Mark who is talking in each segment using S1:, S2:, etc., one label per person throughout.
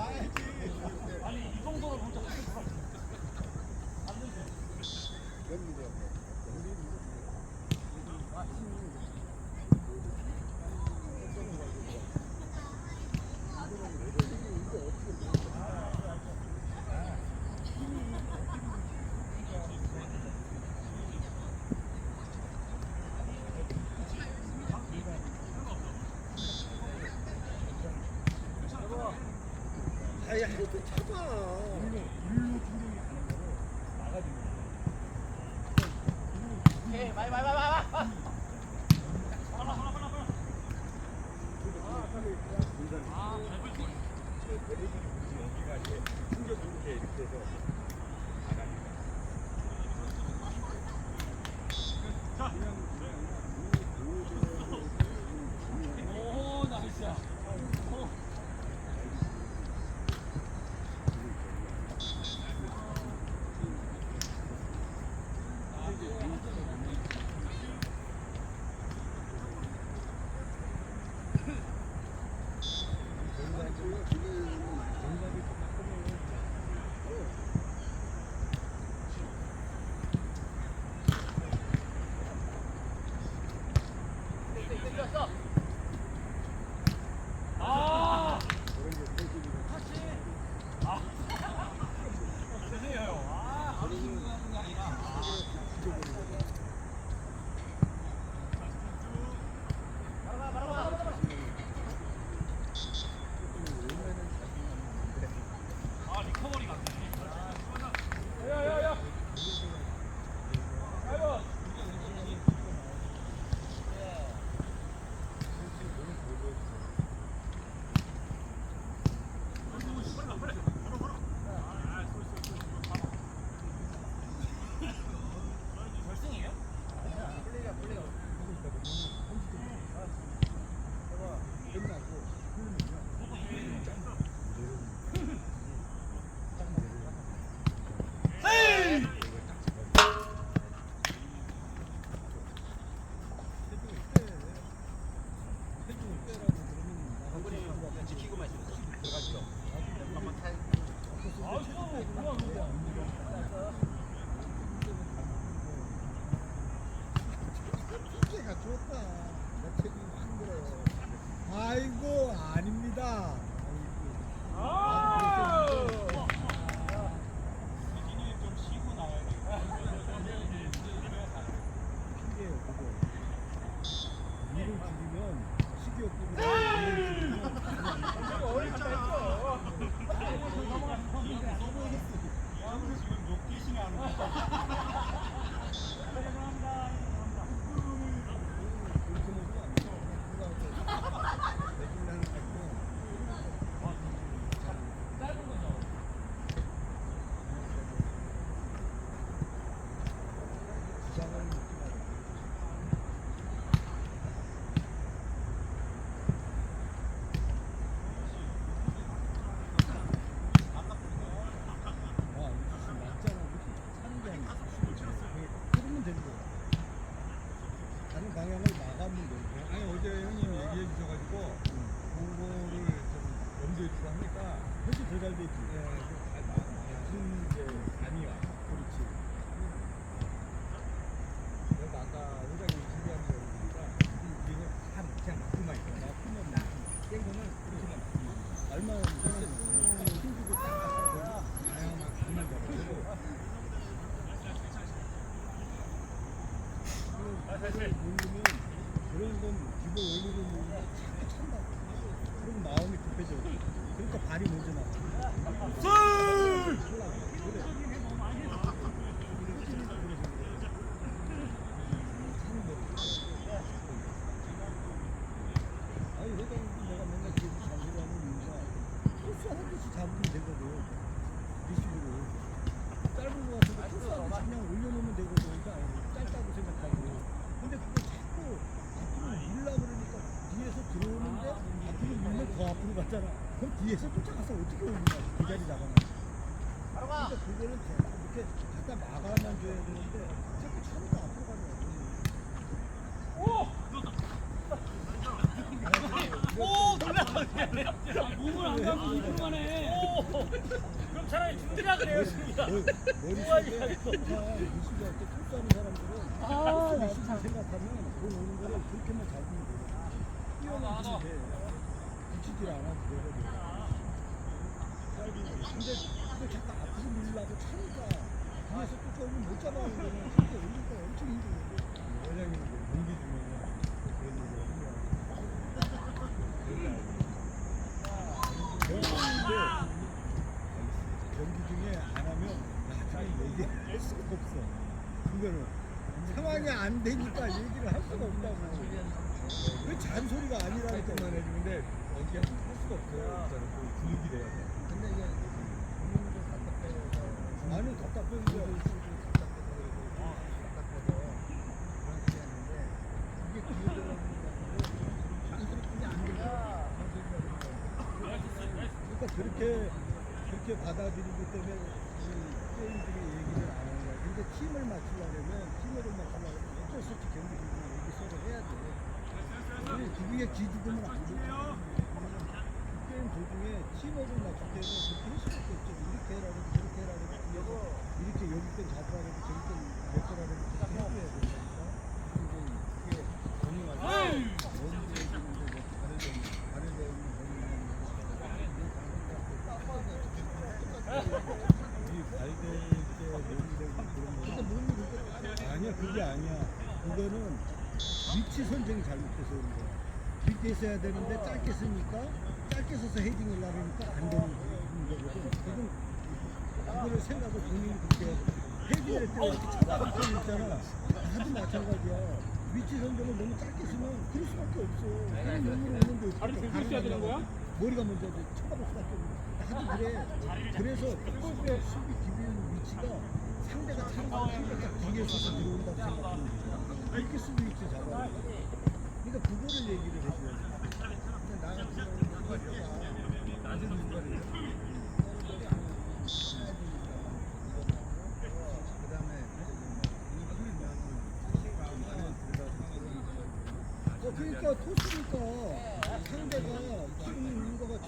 S1: Vai aqui. 어떻게
S2: 찾아? 물로 물로 충격이 가는 거를 막아주는 거.
S1: 오케이, 빨리 빨리 빨리 빨리.
S2: 아, 아 여기가 이게 충격 이렇게 이렇게 해서. 가 좋다. 내 책임 힘들어요. 아이고 아닙니다. 아이고.
S1: 아.
S2: 그런 건 집어 올리고 자꾸 찬다고. 그런 마음이 급해져. 그러니까 발이 먼저 나 있잖아. 그럼 뒤에서 쫓아가서 어떻게 오는 거야? 그 자리 나가면.
S1: 바로가.
S2: 그러니까 그거는 이렇게 갖다 막아만 줘야 되는데 자꾸 차니까 앞으로 가는 거야.
S1: 오! 오, 달라. 몸을 안 감고 이불만 해. 그럼 차라리 준비라 그래요, 준비라.
S2: 머릿속에 미술이 할때 톱사는 사람들은
S3: 아, 미술
S2: 생각하면 돈 오는 거를 그렇게만 잡으면 돼. 아, 뛰어나게 붙이질 않아도 되거든. 짧은 거. 근데 또 자꾸 앞으로 밀려고 차니까 뒤에서 또 저기 못 잡아오는 거는 진짜 올리기가 엄청 힘들거든.
S4: 회장님 경기 중에 그런 얘기를 하면
S2: 경기 중에 안 하면 나중에 얘기할 수가 없어. 그거는 상황이 안 되니까 얘기를 할 수가 없다고. 왜 잔소리가 아니라니까.
S4: 해주는데 어떻게 할 수가 없어요. 그 분위기 돼야 돼.
S2: 근데 이게 국민들 답답해서 아니 답답해서 답답해서 그런 소리 하는데 이게 기회를 잔소리뿐이 안 되니까 그러니까 그렇게 그렇게 받아들이기 때문에 이 게임들이 얘기를 안 하는 거야. 근데 팀을 맞추려면 팀으로 맞추려면 어쩔 수 없이 경기 중에 얘기 서로 해야 돼. 누구의 기죽으면 안 돼. 게임 도중에 팀워크를 맞출 때는 그렇게 할 수밖에 없죠. 이렇게 해라 그러고 저렇게 해라 그러고 이렇게 여기 땐 잡으라 그러고 저기 땐몇 거라 그러고 그렇게 해줘야 되니까. 이게 정리하고 원주 얘기인데 뭐점 다른 점이 발될 때 몸되고 그런 거 아니야 그게 아니야. 그거는 위치 선정이 잘못돼서 그런 거야 깊게 써야 되는데 짧게 쓰니까 짧게 써서 헤딩을 나르니까 안 되는 거거든 그건 그거를 생각을 본인이 그렇게. 헤딩할 때 이렇게 쳐다볼 때 있잖아. 나도 마찬가지야. 위치 선정을 너무 짧게 쓰면 그럴 수밖에 없어. 그런 오는데
S1: 다리
S2: 어떻게
S1: 들고 있어야 되는 거야?
S2: 머리가 먼저 쳐다볼 수밖에 없는 나도 그래. 그래서 골대 수비 기비는 위치가 상대가 차는 상대가 뒤에 서서 들어온다고 생각하는 거야. 이렇게 수비 위치 잡아야 돼 그러니까 그거를 얘기를 해줘야 돼 근데 나 같은 경우는 낮은 중간이에요 어, 그러니까 토스니까 상대가 지금 인거가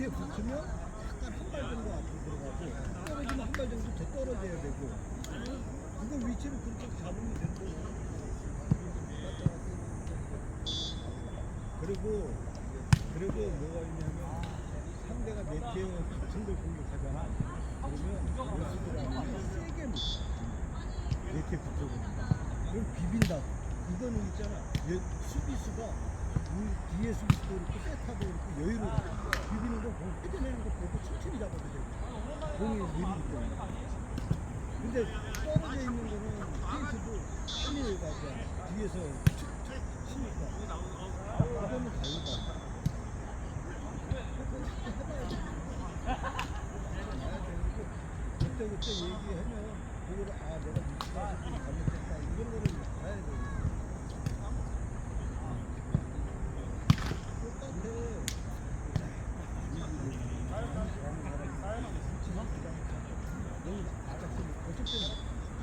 S2: 네트에 붙으면 약간 한 발 정도 앞으로 들어가고 떨어지면 한 발 정도 더 떨어져야 되고 그걸 위치를 그렇게 잡으면 된다. 그리고 그리고 뭐가 있냐면 상대가 네트에 붙은 걸 공격하잖아. 그러면 아니면 세게 못 이렇게 붙어버린다. 그럼 비빈다. 이거는 있잖아. 얘 수비수가 뒤에 수비수도 있고 세타도 있고 여유롭고 비비는 거 보고 헤드내는 거 보고 천천히 잡아도 되고 공이 느리기 때문에. 근데 떨어져 있는 거는 페이스도 빨리 가자. 뒤에서 툭툭 치니까. 그거는 다르다. 그때 그때 얘기하면 그거를 아 내가 잘못됐다 이런 거를 알아야 돼.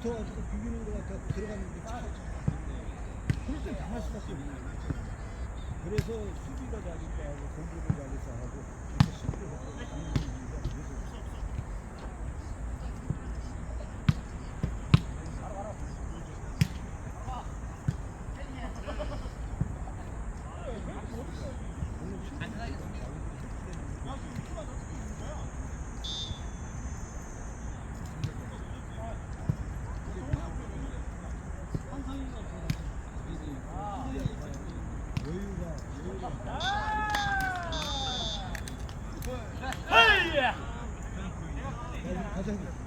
S2: 붙어가지고 비비는 거 같아? 들어갔는데 차. 그럴 땐 당할 수밖에 없는 거지 그래서 수비가 잘니까 하고 공격을 잘해서 하고 이렇게 수비를 하고 大丈夫です。